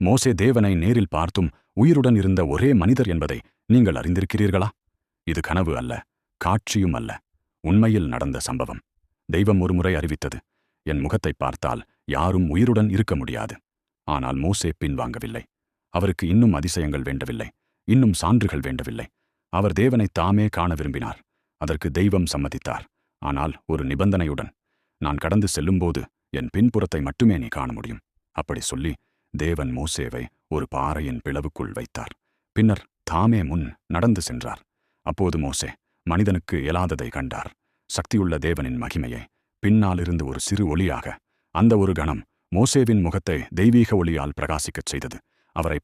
மோசே தேவனை நேரில் பார்த்தும் உயிருடன் இருந்த ஒரே மனிதர் என்பதை நீங்கள் அறிந்திருக்கிறீர்களா? இது கனவு அல்ல காட்சியும் அல்ல உண்மையில் நடந்த சம்பவம். தெய்வம் ஒருமுறை அறிவித்தது. என் முகத்தை பார்த்தால் யாரும் உயிருடன் இருக்க முடியாது. ஆனால் மோசே பின்வாங்கவில்லை. அவருக்கு இன்னும் அதிசயங்கள் வேண்டவில்லை. இன்னும் சான்றுகள் வேண்டவில்லை. அவர் தேவனை தாமே காண விரும்பினார். அதற்கு தெய்வம் சம்மதித்தார். ஆனால் ஒரு நிபந்தனையுடன் நான் கடந்து செல்லும்போது என் பின்புறத்தை மட்டுமே நீ காண முடியும். அப்படி சொல்லி தேவன் மோசேவை ஒரு பாறையின் பிளவுக்குள் வைத்தார். பின்னர் தாமே முன் நடந்து சென்றார். அப்போது மோசே மனிதனுக்கு இயலாததை கண்டார். சக்தியுள்ள தேவனின் மகிமையை பின்னாலிருந்து ஒரு சிறு ஒளியாக அந்த ஒரு கணம் மோசேவின் முகத்தை தெய்வீக ஒளியால் பிரகாசிக்கச் செய்தது. அவரை